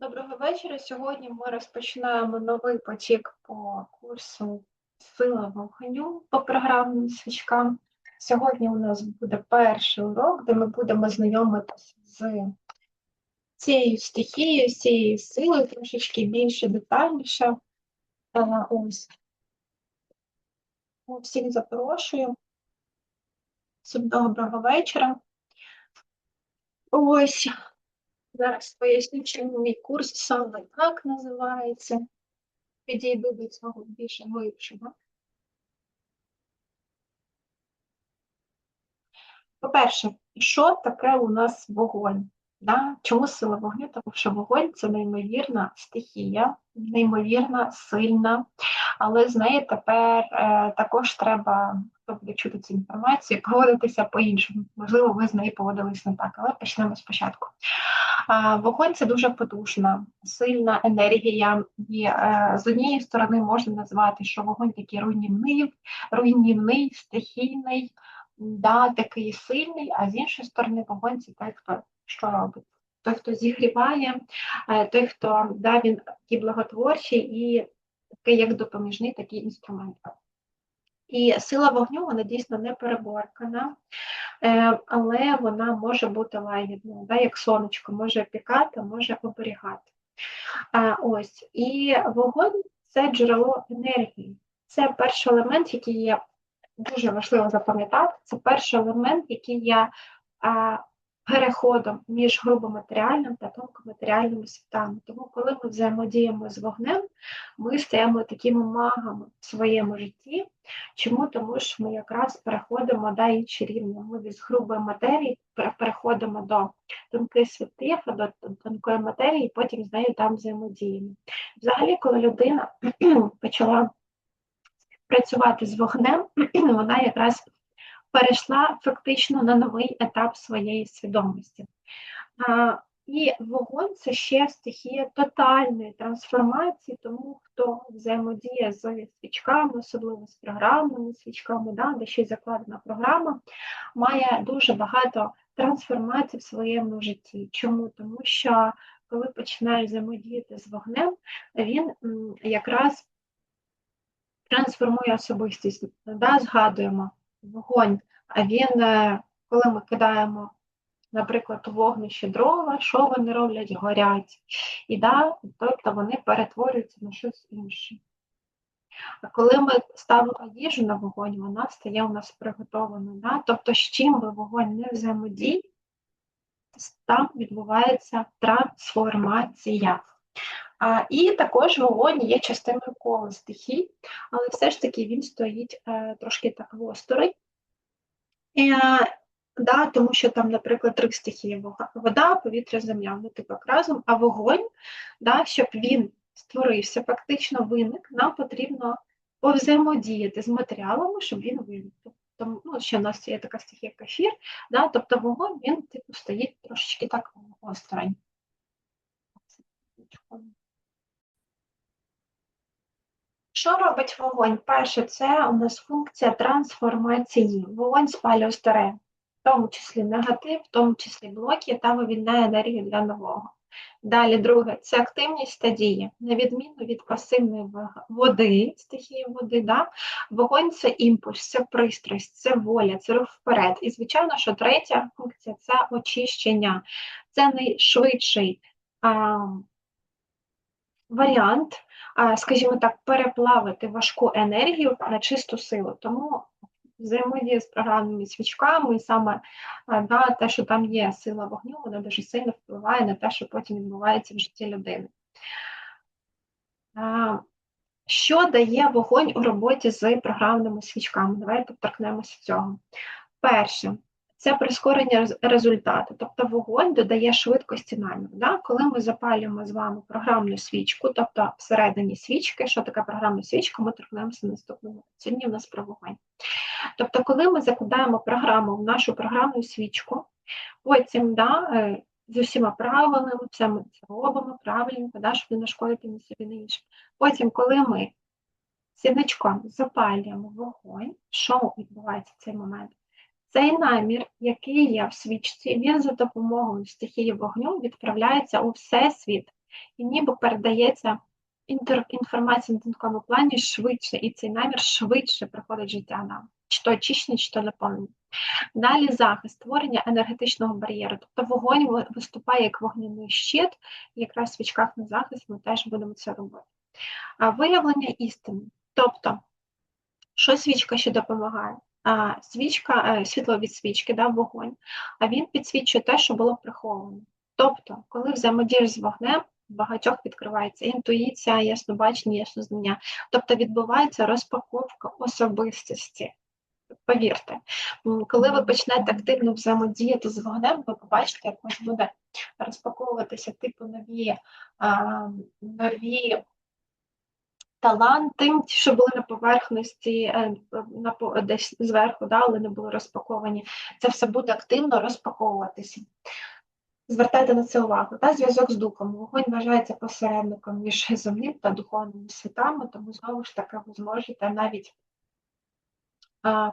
Доброго вечора. Сьогодні ми розпочинаємо новий потік по курсу Сила вогню по програмним свічкам. Сьогодні у нас буде перший урок, де ми будемо знайомитися з цією стихією, з цією силою, трошечки більше детальніше. Е, Ось. Всіх запрошую. Всім доброго вечора. Ось. Зараз поясню, чому мій курс саме так називається. Підійду до цього більше глибшого. По-перше, що таке у нас вогонь? Да? Чому сила вогню? Тому що вогонь це неймовірна стихія, неймовірна, сильна, але з нею тепер е, також треба, хто буде чути цю інформацію, поводитися по-іншому. Можливо, ви з нею поводились не так, але почнемо спочатку. Вогонь це дуже потужна, сильна енергія. І е, з однієї сторони можна назвати, що вогонь такий руйнівний, руйнівний, стихійний, да, такий сильний, а з іншої сторони, вогонь це той, хто що робить. Той, хто зігріває, е, той, хто да, він такий благотворчий і такий як допоміжний такий інструмент. І сила вогню вона дійсно не переборкана, е, але вона може бути лагідною, да, як сонечко, може опікати, може оберігати. Ось. І вогонь це джерело енергії. Це перший елемент, який є дуже важливо запам'ятати, це перший елемент, який є переходом між грубоматеріальним та тонкоматеріальними світами. Тому, коли ми взаємодіємо з вогнем, ми стаємо такими магами в своєму житті. Чому? Тому що ми якраз переходимо до інші рівні. Ми від грубої матерії переходимо до тонких світів, до тонкої матерії, і потім з нею там взаємодіємо. Взагалі, коли людина почала працювати з вогнем, вона якраз перейшла фактично на новий етап своєї свідомості. І вогонь це ще стихія тотальної трансформації, тому хто взаємодіє з свічками, особливо з програмними свічками, да, де ще закладена програма, має дуже багато трансформацій в своєму житті. Чому? Тому що коли починаєш взаємодіяти з вогнем, він якраз трансформує особистість. Да, Згадуємо вогонь, а він, е, коли ми кидаємо, наприклад, у вогнище дрова, що вони роблять? Горять. І да, тобто вони перетворюються на щось інше. А коли ми ставимо їжу на вогонь, вона стає у нас приготованою. Да? Тобто, з чим би вогонь не взаємодій, там відбувається трансформація. А, І також вогонь є частиною кола стихій, але все ж таки він стоїть е, трошки так восторонь. Е, да, Тому що там, наприклад, три стихії вода, повітря, земля, вони типу разом, а вогонь, да, щоб він створився, фактично виник, нам потрібно повзаємодіяти з матеріалами, щоб він виник. Тому ну, ще в нас є така стихія кефір, да, тобто вогонь він типу, стоїть трошечки так осторонь. Що робить вогонь? Перше, це у нас функція трансформації. Вогонь спалює старе, в тому числі негатив, в тому числі блоки та вивільняє енергію для нового. Далі, друге, це активність стадії. На відміну від пасивної води, стихії води, да? вогонь це імпульс, це пристрасть, це воля, це рух вперед. І, звичайно, що третя функція це очищення, це найшвидший а, варіант скажімо так, переплавити важку енергію на чисту силу. Тому взаємодія з програмними свічками, і саме да, те, що там є сила вогню, вона дуже сильно впливає на те, що потім відбувається в житті людини. Що дає вогонь у роботі з програмними свічками? Давайте торкнемося цього. Перше, це прискорення результату, тобто вогонь додає швидкості наміру. Да? Коли ми запалюємо з вами програмну свічку, тобто всередині свічки, що таке програмна свічка, ми торкнемося наступного. Сьогодні в нас про вогонь. Тобто, коли ми закладаємо програму в нашу програмну свічку, потім да, е, з усіма правилами, все ми це робимо правильно, да, щоб не нашкодити ні собі не іншим. Потім, коли ми сіночком запалюємо вогонь, що відбувається в цей момент? Цей намір, який є в свічці, він за допомогою стихії вогню відправляється у всесвіт. і ніби передається інформація на тонкому плані швидше, і цей намір швидше приходить життя нам, чи то очищення, чи то наповнення. Далі захист, створення енергетичного бар'єру. Тобто вогонь виступає як вогняний щит, і якраз в свічках на захист ми теж будемо це робити. А Виявлення істини. Тобто, що свічка ще допомагає? Свічка, е, світло від свічки, да, вогонь, а він підсвічує те, що було приховано. Тобто, коли взаємодієш з вогнем, багатьох відкривається інтуїція, яснобачення, яснознання. Тобто відбувається розпаковка особистості. Повірте, коли ви почнете активно взаємодіяти з вогнем, ви побачите, як ось буде розпаковуватися типу нові а, нові таланти, що були на поверхності, е, на десь зверху, да, але не були розпаковані. Це все буде активно розпаковуватися. Звертайте на це увагу. Та зв'язок з духом. Вогонь вважається посередником між земним та духовними світами, тому знову ж таки ви зможете навіть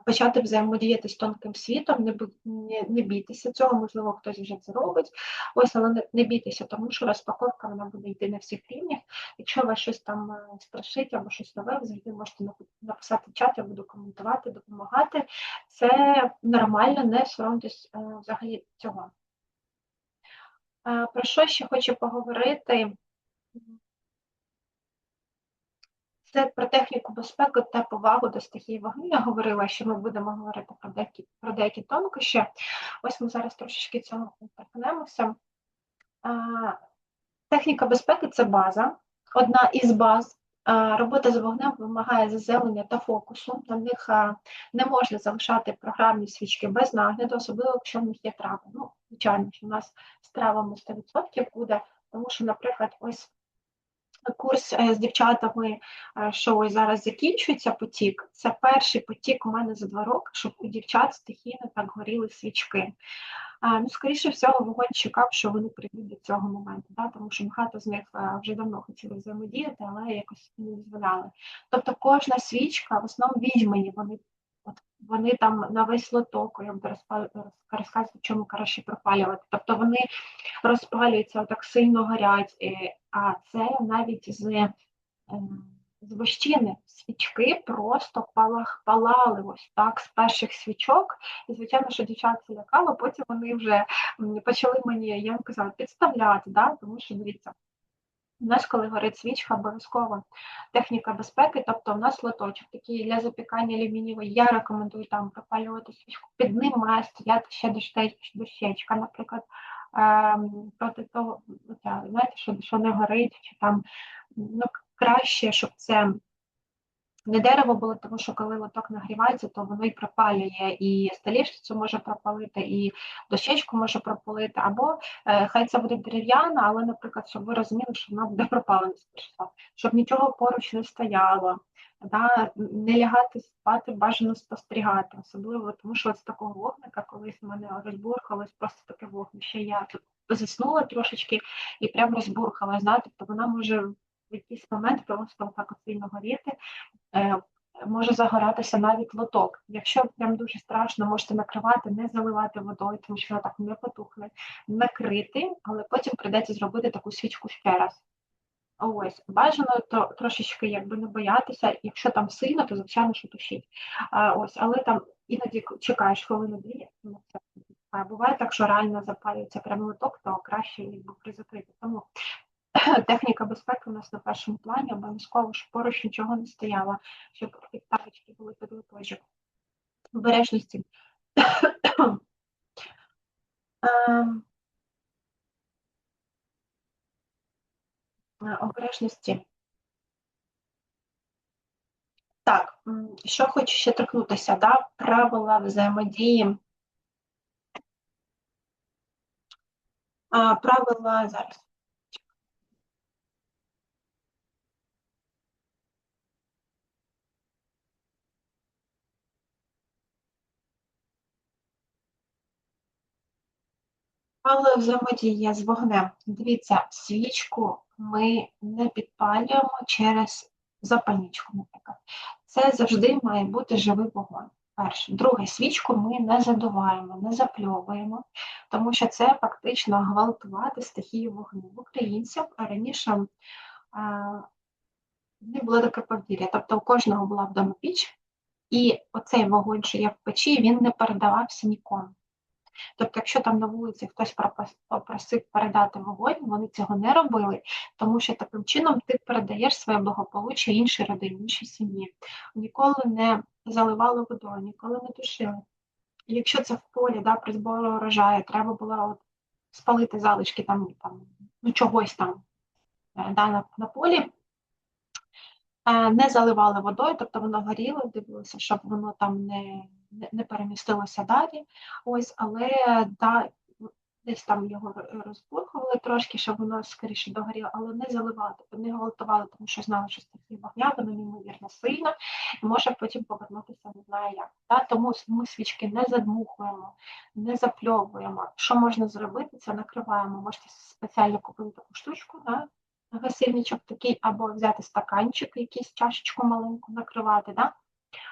почати взаємодіяти з тонким світом, не не, не бійтеся цього, можливо, хтось вже це робить. Ось, але не, не бійтеся, тому що розпаковка вона буде йти на всіх рівнях. Якщо вас щось там е, страшить або щось нове, завжди можете написати чат, я буду коментувати, допомагати. Це нормально, не соромтесь е, взагалі цього. Про що ще хочу поговорити? Це про техніку безпеки та повагу до стихії вогню. Я говорила, що ми будемо говорити про деякі про деякі тонкощі. Ось ми зараз трошечки цього торкнемося. Техніка безпеки це база, одна із баз. Робота з вогнем вимагає заземлення та фокусу. На них не можна залишати програмні свічки без нагляду, особливо якщо в них є трави. Ну, звичайно, що у нас з травами 100% буде, тому що, наприклад, ось курс е, з дівчатами, е, що ось зараз закінчується потік. Це перший потік у мене за два роки, щоб у дівчат стихійно так горіли свічки. Ну, Скоріше всього, вогонь чекав, що вони прийдуть до цього моменту, да? тому що багато з них е, вже давно хотіли взаємодіяти, але якось не дозволяли. Тобто кожна свічка, в основному відьмані, вони От вони там на весь лоток, розказувати, чому краще пропалювати. Тобто вони розпалюються так сильно горять, а це навіть з ем, з вощини свічки просто палах, палали ось так з перших свічок. І, звичайно, що дівчат лякало, потім вони вже почали мені, я вам казала, підставляти, да? тому що дивіться. У нас, коли горить свічка, обов'язково техніка безпеки, тобто у нас лоточок такий для запікання алюмінієвий. Я рекомендую там пропалювати свічку. Під ним має стояти ще дощечка, наприклад, ем, проти того, знаєте, що що не горить, чи там ну, краще, щоб це не дерево було, тому що коли лоток нагрівається, то воно і пропалює, і столішницю може пропалити, і дощечку може пропалити, або е, хай це буде дерев'яна, але, наприклад, щоб ви розуміли, що вона буде пропалена щоб нічого поруч не стояло, да, не лягати спати, бажано спостерігати, особливо тому, що з такого вогника колись в мене розбурхалось просто таке вогнище. Я тут заснула трошечки і прям розбурхала, знаєте, тобто вона може якийсь момент просто так сильно горіти. Е, може загоратися навіть лоток. Якщо прям дуже страшно, можете накривати, не заливати водою, тому що вона так не потухне, накрити, але потім прийдеться зробити таку свічку ще раз. Ось, бажано то трошечки якби не боятися, якщо там сильно, то звичайно що тушіть. А, ось, Але там іноді чекаєш хвилину дві, а буває так, що реально запалюється прямо лоток, то краще якби призакрити. Тому Техніка безпеки у нас на першому плані, обов'язково, щоб поруч нічого не стояло, щоб тапочки були під литочок. Обережності. Ем, обережності. Так, що хочу ще торкнутися, да? правила взаємодії. Правила зараз. Але взаємодія з вогнем. Дивіться, свічку ми не підпалюємо через запальничку, наприклад. Це завжди має бути живий вогонь. Перше. Друге, свічку ми не задуваємо, не запльовуємо, тому що це фактично гвалтувати стихію вогню. В українців раніше не було таке повір'я. Тобто у кожного була вдома піч, і оцей вогонь, що є в печі, він не передавався нікому. Тобто, якщо там на вулиці хтось попросив передати вогонь, вони цього не робили, тому що таким чином ти передаєш своє благополуччя іншій родині, іншій сім'ї. Ніколи не заливали водою, ніколи не тушили. Якщо це в полі, да, при збору урожаю, треба було от спалити залишки там, там ну, чогось там е, да, на, на полі. Не заливали водою, тобто воно горіло, дивилося, щоб воно там не не перемістилося далі. Ось, але да, десь там його розбурхували трошки, щоб воно скоріше догоріло, але не заливали, не гвалтували, тому що знали, що стихія вогня, воно неймовірно сильно, і може потім повернутися, не знаю як. Да? Тому ми свічки не задмухуємо, не запльовуємо. Що можна зробити, це накриваємо. Можете спеціально купити таку штучку. Да? Гасильничок такий, або взяти стаканчик, якийсь чашечку маленьку накривати, да?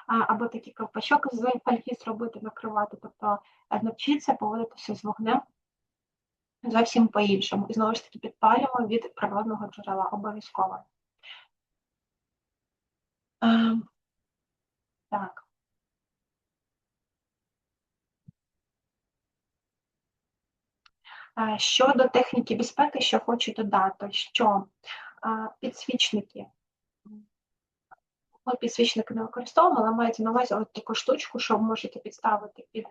або такий ковпачок з фольги зробити, накривати. Тобто е, навчитися поводитися з вогнем зовсім по-іншому. І знову ж таки підпалюємо від природного джерела обов'язково. Ем, так. Е, щодо техніки безпеки, що хочу додати, що е, підсвічники ми підсвічники не використовуємо, але мається на увазі от таку штучку, що ви можете підставити під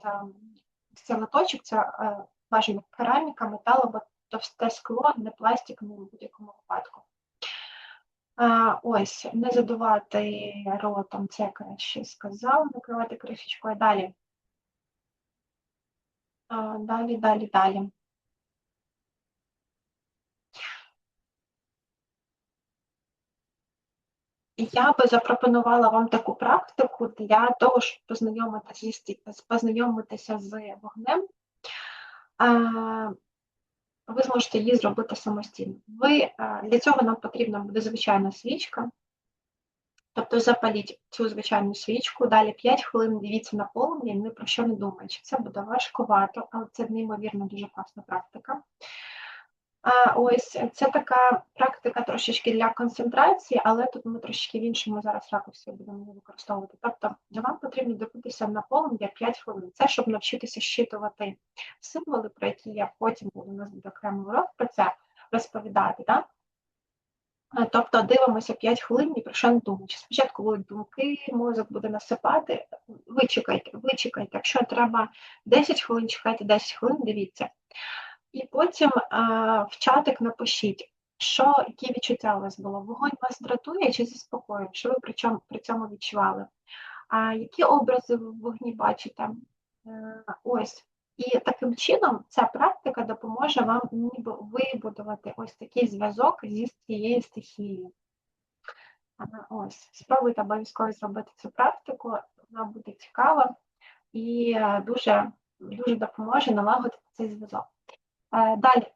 цей це е, бажано кераміка, метал або товсте скло, не пластик, не в будь-якому випадку. Ось, не задувати ротом, це я краще сказала, накривати кришечкою. Далі. Далі, далі, далі. Я би запропонувала вам таку практику для того, щоб познайомитися, познайомитися з вогнем. Ви зможете її зробити самостійно. Ви, Для цього нам потрібна буде звичайна свічка. Тобто запаліть цю звичайну свічку, далі 5 хвилин дивіться на полум'я ні про що не думаючи. Це буде важкувато, але це неймовірно дуже класна практика. Ось це така практика трошечки для концентрації, але тут ми трошечки в іншому зараз ракурсі будемо використовувати. Тобто вам потрібно дивитися на полум'я 5 хвилин. Це щоб навчитися щитувати символи, про які я потім буду у нас буде окремий урок про це розповідати. Да? Тобто дивимося 5 хвилин і про що не думаючи. Спочатку будуть думки, мозок буде насипати. Вичекайте, вичекайте. Якщо треба 10 хвилин, чекайте 10 хвилин, дивіться. І потім а, в чатик напишіть, що, які відчуття у вас було. Вогонь вас дратує чи заспокоює, що ви при цьому, при цьому відчували? А які образи ви в вогні бачите? Е, ось. І таким чином ця практика допоможе вам ніби вибудувати ось такий зв'язок зі цією стихією. Ось, спробуйте обов'язково зробити цю практику, вона буде цікава і е, дуже дуже допоможе налагодити цей зв'язок. Далі,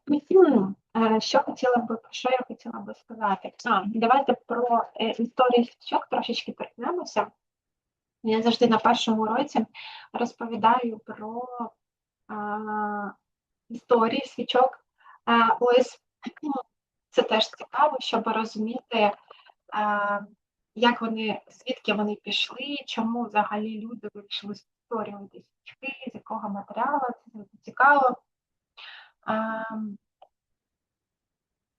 е, що хотіла би, про що я хотіла би сказати? А, Давайте про е, історію свічок трошечки торкнемося. Я завжди на першому році розповідаю про а, історії свічок. А, ось це теж цікаво, щоб розуміти, а, як вони, звідки вони пішли, чому взагалі люди вирішили створювати свічки, з якого матеріалу, це цікаво.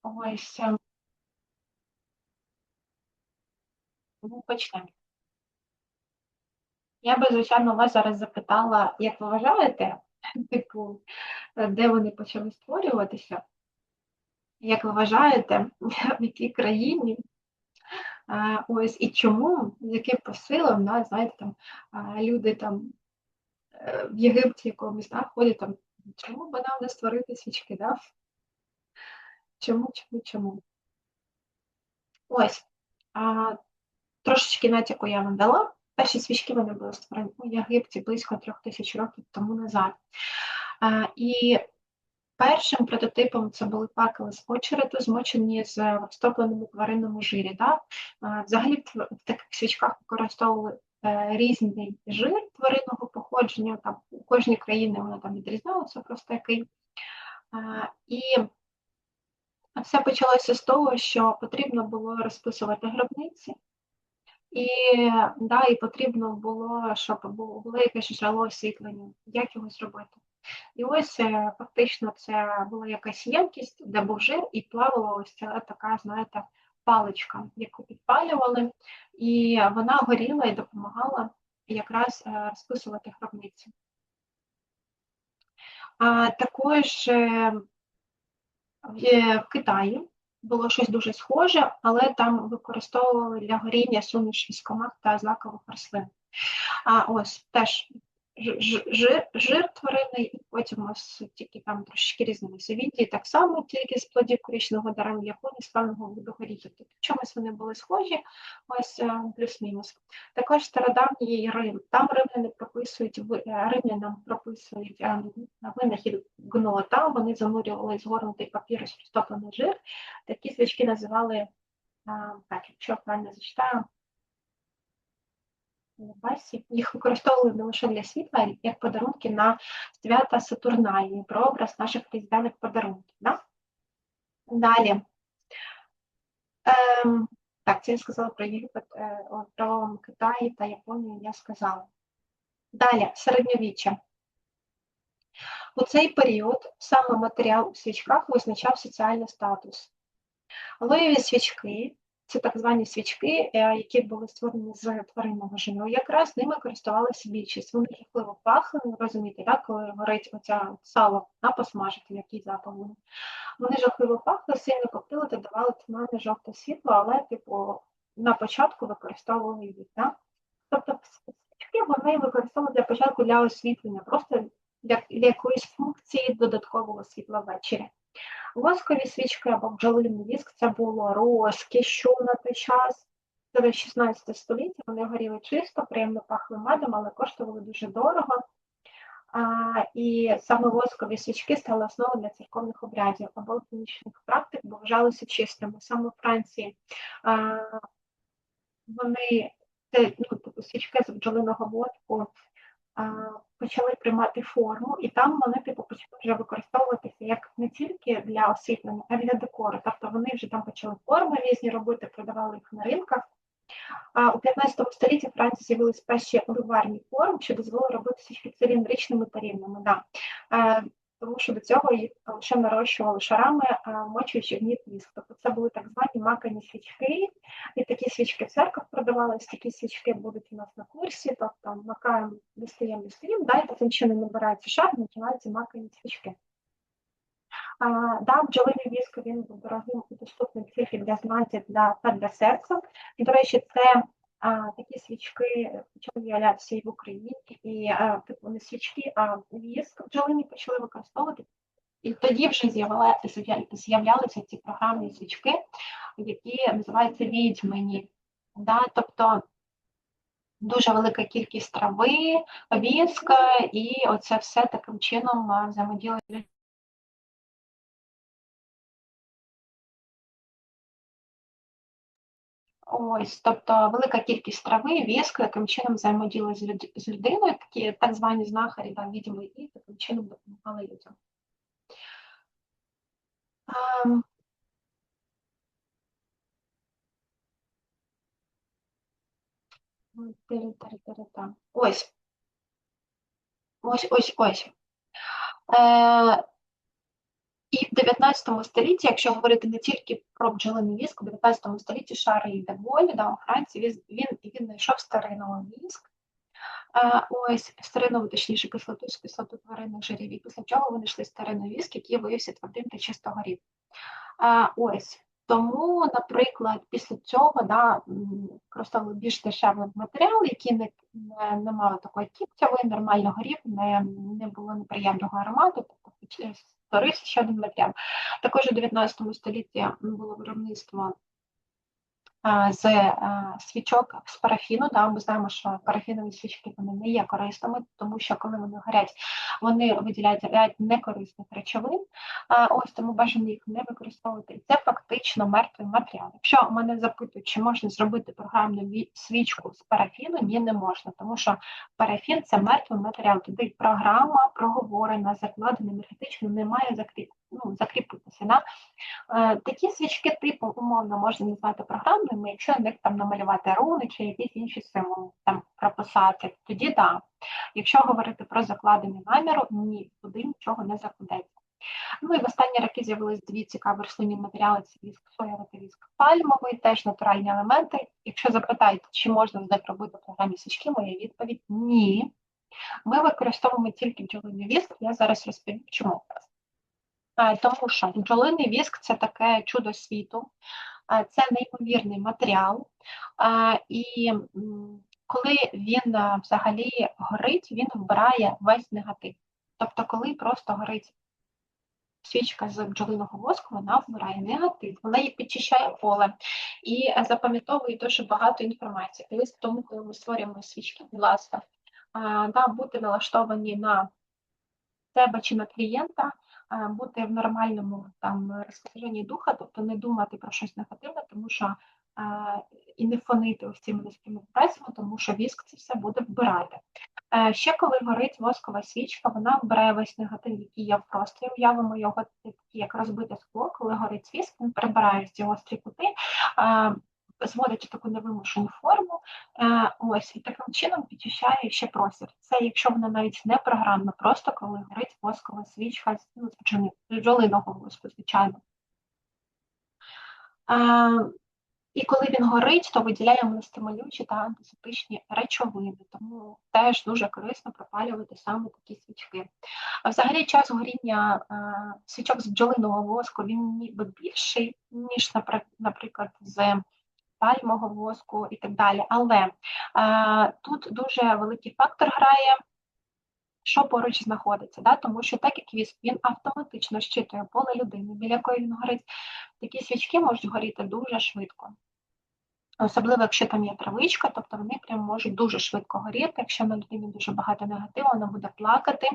Ось ну, почнемо. Я би, звичайно, вас зараз запитала, як ви вважаєте, типу, де вони почали створюватися? Як ви вважаєте, в якій країні? Ось і чому, з яким посилом, да, знаєте, там люди там е, в Єгипті якомусь да, ходять там Чому б нам не створити свічки, да? Чому, чому, чому? Ось. А, Трошечки натяку я вам дала. Перші свічки вони були створені у Єгипті близько трьох тисяч років тому назад. А, І першим прототипом це були пакели з очерету, змочені з розтопленому тваринному жирі. Да? А, Взагалі в таких свічках використовували різний жир тваринного походження. Там у кожній країні воно там відрізнялося просто який. Е, І все почалося з того, що потрібно було розписувати гробниці, і да, і потрібно було, щоб було, було якесь джерело освітлення, як його зробити. І ось е, фактично це була якась ємкість, де був жир, і плавала ось ця така, знаєте, паличка, яку підпалювали, і вона горіла і допомагала якраз е, розписувати гробниці. А також е, в е, Китаї було щось дуже схоже, але там використовували для горіння суміш із комах та злакових рослин. А ось теж жир, тваринний, і потім ось тільки там трошки різнилися. В Індії так само тільки з плодів коричного дерева, Японії з певного виду горіхів. Тобто чомусь вони були схожі, ось е, плюс-мінус. Також стародавній Рим. Там римляни прописують е, римлянам прописують е, винахід гнота. Вони занурювали згорнутий папір розтоплений жир. Такі свічки називали е, так, якщо правильно зачитаю. Басі. Їх використовували не лише для світла, а як подарунки на свята Сатурналії, прообраз наших різдвяних подарунків. Да? Далі. Ем, так, це я сказала про Єгипет, е, о, Китай та Японію я сказала. Далі, середньовіччя. У цей період саме матеріал у свічках визначав соціальний статус. Алоєві свічки це так звані свічки, е, які були створені з тваринного жиру. Якраз ними користувалися більшість. Вони жахливо пахли, розумієте, да, коли горить оця сало на посмажити, який запах буде. Вони жахливо пахли, сильно коптили та давали туманне жовте світло, але, типу, на початку використовували їх. Да? Тобто свічки вони використовували для початку для освітлення, просто для, для якоїсь функції додаткового світла ввечері. Воскові свічки або бджолиний віск це було розкішю на той час. Це 16 століття, вони горіли чисто, приємно пахли медом, але коштували дуже дорого. А, і саме воскові свічки стали основою для церковних обрядів або алхімічних практик, бо вважалися чистими. Саме в Франції а, вони це ну, типу, свічки з бджолиного воску а, почали приймати форму, і там вони типу почали вже використовуватися як не тільки для освітлення, а й для декору. Тобто вони вже там почали форми різні робити, продавали їх на ринках. А у 15 столітті в Франції з'явились перші оливарні форми, що дозволили робити свічки циліндричними та. Да. Тому що до цього їх лише нарощували шарами, мочуючи гніт віск. Тобто це були так звані макані свічки, і такі свічки в церквах продавались, такі свічки будуть у нас на курсі, тобто макаємо, достаємо, достаємо, да, і таким чином набирається шар, починаються макані свічки. А, да, бджолиний віск він дорогим і доступним тільки для знатів для, та для серця. До речі, це такі свічки почали з'являтися і в Україні, і типу не свічки, а віск бджолині почали використовувати. І тоді вже з'являлися з'являлися ці програмні свічки, які називаються відьмані. Да? Тобто дуже велика кількість трави, віска, і оце все таким чином а, Ось, тобто велика кількість трави, віску, яким чином взаємодіяли з, люд... з людиною, такі так звані знахарі, там, відьми, і таким чином допомагали людям. Тири-тири-тири-та. Ось. Ось, ось, ось. Е, і в 19 столітті, якщо говорити не тільки про бджолиний віск, у 19 столітті Шарль де Голь, да, у Франції, він, він, знайшов старинний віск, а, ось старину, точніше, кислоту з кислоту тваринних жирів, і після чого вони йшли старинний віск, який виявився твердим та чистого рід. А, ось. Тому, наприклад, після цього да, використовували більш дешевий матеріал, який не, не, не мав такої кіптявої, нормально горів, не, не було неприємного аромату, тобто ще один матеріал. Також у 19 столітті було виробництво з е, свічок з парафіну. Да, Ми знаємо, що парафінові свічки вони не є корисними, тому що коли вони горять, вони виділяють ряд некорисних речовин. Ось тому бажано їх не використовувати. І це фактично мертвий матеріал. Якщо мене запитують, чи можна зробити програмну свічку з парафіну, ні, не можна, тому що парафін це мертвий матеріал. Туди програма проговорена, закладена енергетично, не має закріп, ну, закріпитися. Да? Е, такі свічки типу умовно можна назвати програмними, якщо на них там намалювати руни чи якісь інші символи там прописати, тоді так. Да. Якщо говорити про закладення наміру, ні, туди нічого не закладеться. Ну і в останні роки з'явились дві цікаві рослинні матеріали: це віск соєвий та віск пальмовий, теж натуральні елементи. Якщо запитаєте, чи можна з них робити програмі свічки, моя відповідь ні. Ми використовуємо тільки бджолиний віск, я зараз розповім, чому. Е, тому що бджолиний віск це таке чудо світу, е, це неймовірний матеріал, е, і коли він взагалі горить, він вбирає весь негатив. Тобто, коли просто горить свічка з бджолиного воску, вона вбирає негатив, вона її підчищає поле і запам'ятовує дуже багато інформації. Тобто, тому, коли ми створюємо свічки, будь ласка, да, бути налаштовані на себе чи на клієнта, бути в нормальному там розпорядженні духа, тобто не думати про щось негативне, тому що і не фонити цими низькими вібраціями, тому що віск це все буде вбирати. Е, ще коли горить воскова свічка, вона вбирає весь негатив, який є в просторі. Уявимо його як розбите скло, коли горить віск, він прибирає ці гострі кути, зводить таку невимушену форму, е, ось і таким чином підчищає ще простір. Це якщо вона навіть не програмна, просто коли горить воскова свічка ну, з бджолиного воску, звичайно. Е, і коли він горить, то виділяє стимулюючі та антисептичні речовини, тому теж дуже корисно пропалювати саме такі свічки. А взагалі час горіння е, свічок з бджолиного воску він ніби більший, ніж, наприклад, з пальмового воску і так далі. Але тут дуже великий фактор грає. Що поруч знаходиться, да? тому що так як віск, він автоматично щитує поле людини, біля якої він горить, такі свічки можуть горіти дуже швидко. Особливо, якщо там є травичка, тобто вони прям можуть дуже швидко горіти. Якщо на людині дуже багато негативу, вона буде плакати,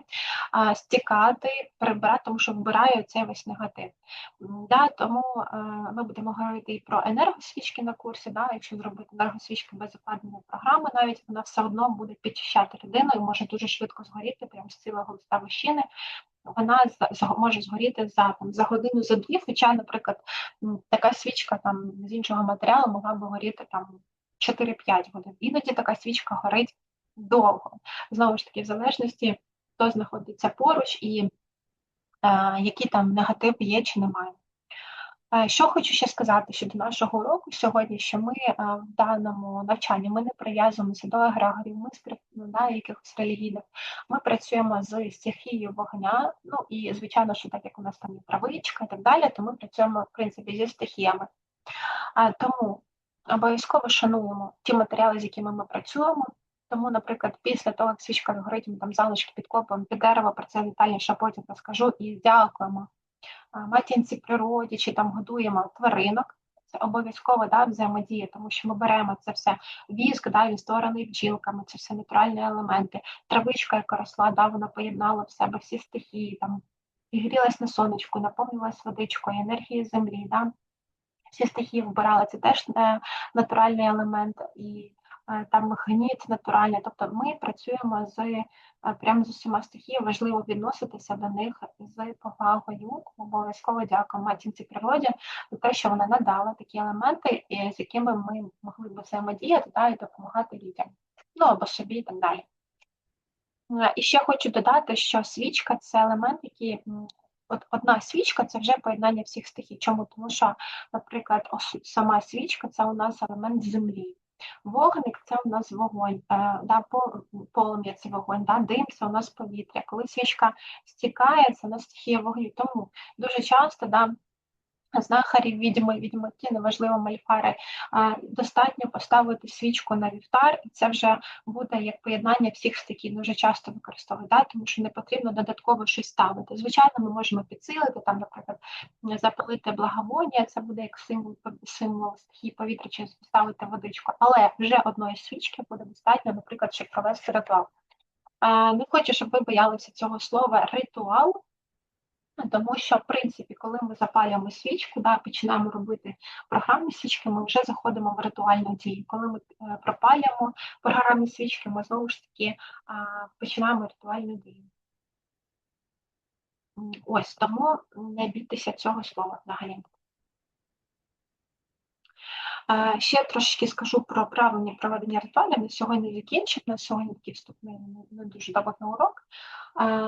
стікати, прибирати, тому що вбирає цей весь негатив. Да, Тому е, ми будемо говорити і про енергосвічки на курсі. Да, Якщо зробити енергосвічки без закладеної програми, навіть вона все одно буде підчищати людину і може дуже швидко згоріти, прямо з цілого листа вощини вона може згоріти за там, за годину за дві, хоча, наприклад, така свічка там з іншого матеріалу могла б горіти там 4-5 годин. Іноді така свічка горить довго. Знову ж таки, в залежності, хто знаходиться поруч і е, який там негатив є чи немає. Що хочу ще сказати щодо нашого уроку сьогодні, що ми е, в даному навчанні ми не прив'язуємося до егрегорів, ми ну, да, якихось релігійних. Ми працюємо з стихією вогня. Ну і звичайно, що так як у нас там є травичка і так далі, то ми працюємо в принципі зі стихіями. Тому обов'язково шануємо ті матеріали, з якими ми працюємо. Тому, наприклад, після того, як свічка горить, ми там залишки підкопуємо під дерево, про це детальніше потім розкажу і дякуємо матінці природі чи там годуємо тваринок. Це обов'язково да, взаємодія, тому що ми беремо це все віск, да, він створений бджілками, це все натуральні елементи. Травичка, яка росла, да, вона поєднала в себе всі стихії, там, і грілась на сонечку, наповнилась водичкою, енергією землі. Да. Всі стихії вбирали, це теж е, натуральний елемент. І там гніт натуральний. Тобто ми працюємо з е, прямо з усіма стихіями, важливо відноситися до них з повагою. Обов'язково дякую матінці природі за те, що вона надала такі елементи, з якими ми могли б взаємодіяти та, і допомагати людям, ну або собі і так далі. Е, і ще хочу додати, що свічка це елемент, який. От одна свічка це вже поєднання всіх стихій. Чому? Тому що, наприклад, сама свічка це у нас елемент землі. Вогник це у нас вогонь, е, да, полум'я це вогонь, да, дим це у нас повітря. Коли свічка стікає, це у нас стихія вогню. Тому дуже часто да, знахарі, відьми, відьмаки, неважливо мальфари, достатньо поставити свічку на вівтар, і це вже буде як поєднання всіх стихій, дуже часто використовують, да? тому що не потрібно додатково щось ставити. Звичайно, ми можемо підсилити, там, наприклад, запалити благовоння, це буде як символ символ стихії повітря, чи ставити водичку, але вже одної свічки буде достатньо, наприклад, щоб провести ритуал. Не хочу, щоб ви боялися цього слова ритуал. Тому що, в принципі, коли ми запалюємо свічку, да, починаємо робити програмні свічки, ми вже заходимо в ритуальну дію. Коли ми е, пропалюємо програмні свічки, ми знову ж таки починаємо ритуальну дію. Ось тому не бійтеся цього слова взагалі. Ще трошки скажу про правильні проведення ритуалів. На сьогодні закінчив, на сьогодні такий вступний не дуже довгий урок.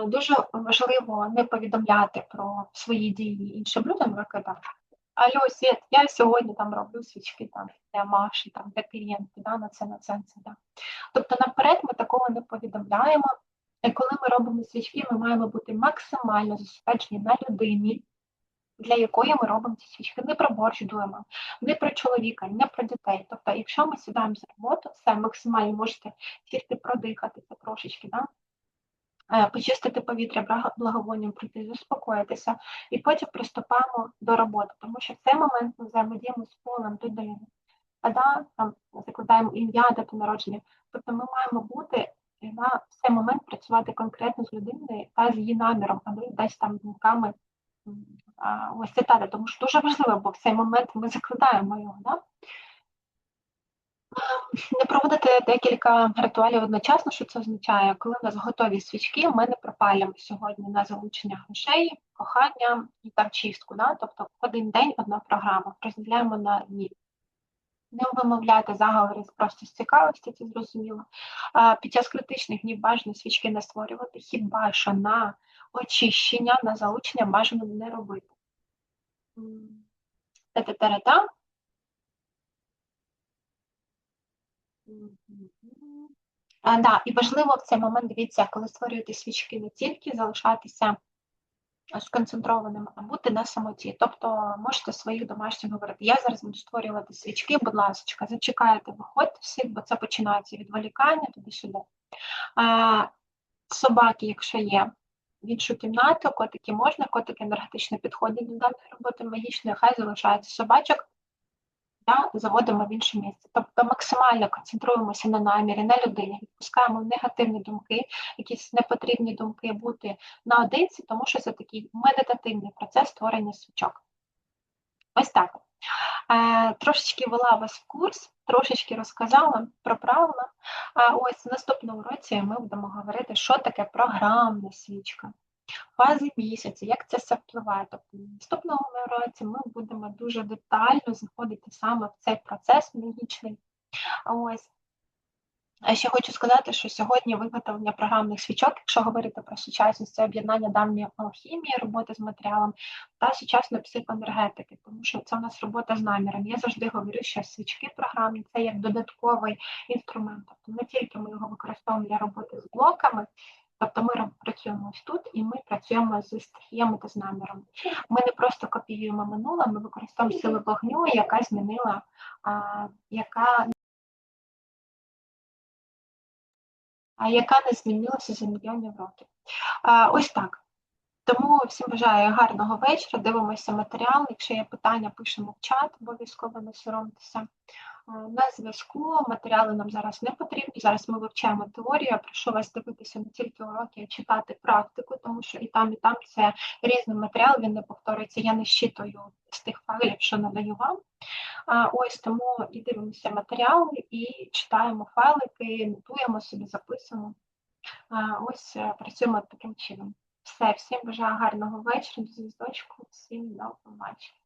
Дуже важливо не повідомляти про свої дії іншим людям, викидати. Алло, Світ, я сьогодні там роблю свічки там для Маші, там для клієнтів, да, на це, на це, на це. Да. Тобто наперед ми такого не повідомляємо. І коли ми робимо свічки, ми маємо бути максимально зосереджені на людині, для якої ми робимо ці свічки. Не про борщ думаємо, не про чоловіка, не про дітей. Тобто, якщо ми сідаємо за роботу, все максимально можете сісти продихатися трошечки, да? Е, почистити повітря благовонням прийти, заспокоїтися, і потім приступаємо до роботи, тому що в цей момент ми взаємодіємо з полем людини. А да, там закладаємо ім'я, дату народження. Тобто ми маємо бути на цей момент працювати конкретно з людиною та з її наміром, а не десь там думками ось цитати, тому що дуже важливо, бо в цей момент ми закладаємо його. Да? Не проводити декілька ритуалів одночасно, що це означає, коли в нас готові свічки, ми не пропалюємо сьогодні на залучення грошей, кохання і там чистку. Да? Тобто один день одна програма, розділяємо на дні. Не вимовляти заговори просто з цікавості, це зрозуміло. Під час критичних днів бажано свічки не створювати, хіба що на очищення, на залучення бажано не робити. Та-та-та-та. А, да, І важливо в цей момент, дивіться, коли створюєте свічки, не тільки залишатися сконцентрованим, а бути на самоті. Тобто можете своїх домашніх говорити, я зараз буду створювати свічки, будь ласка, зачекайте, виходьте всіх, бо це починається відволікання туди-сюди. Собаки, якщо є, іншу кімнату, котики можна, котики енергетично підходять до даної роботи магічної, хай залишаються собачок, да, заводимо в інше місце. Тобто максимально концентруємося на намірі, на людині, відпускаємо негативні думки, якісь непотрібні думки бути наодинці, тому що це такий медитативний процес створення свічок. Ось так. Трошечки вела вас в курс, трошечки розказала про правила. А ось в наступному році ми будемо говорити, що таке програмна свічка фази місяця, як це все впливає. Тобто в наступному році ми будемо дуже детально заходити саме в цей процес магічний. Ось. А ще хочу сказати, що сьогодні виготовлення програмних свічок, якщо говорити про сучасність, це об'єднання давньої алхімії, роботи з матеріалом та сучасної психоенергетики, тому що це у нас робота з наміром. Я завжди говорю, що свічки програмні це як додатковий інструмент. Тобто не тільки ми його використовуємо для роботи з блоками, Тобто ми працюємо ось тут і ми працюємо з стихіями та з наміром. Ми не просто копіюємо минуле, ми використовуємо силу вогню, яка змінила, а, яка яка не змінилася за мільйонів років. Ось так. Тому всім бажаю гарного вечора. Дивимося матеріал. Якщо є питання, пишемо в чат, обов'язково не соромтеся. На зв'язку матеріали нам зараз не потрібні. Зараз ми вивчаємо теорію. Я прошу вас дивитися не тільки уроки, а читати практику, тому що і там, і там це різний матеріал, він не повторюється. Я не щитую з тих файлів, що надаю вам. Ось тому і дивимося матеріали, і читаємо файлики, нотуємо собі, записуємо. Ось е, працюємо таким чином. Все, всім бажаю гарного вечора, до зв'язочку, всім до побачення.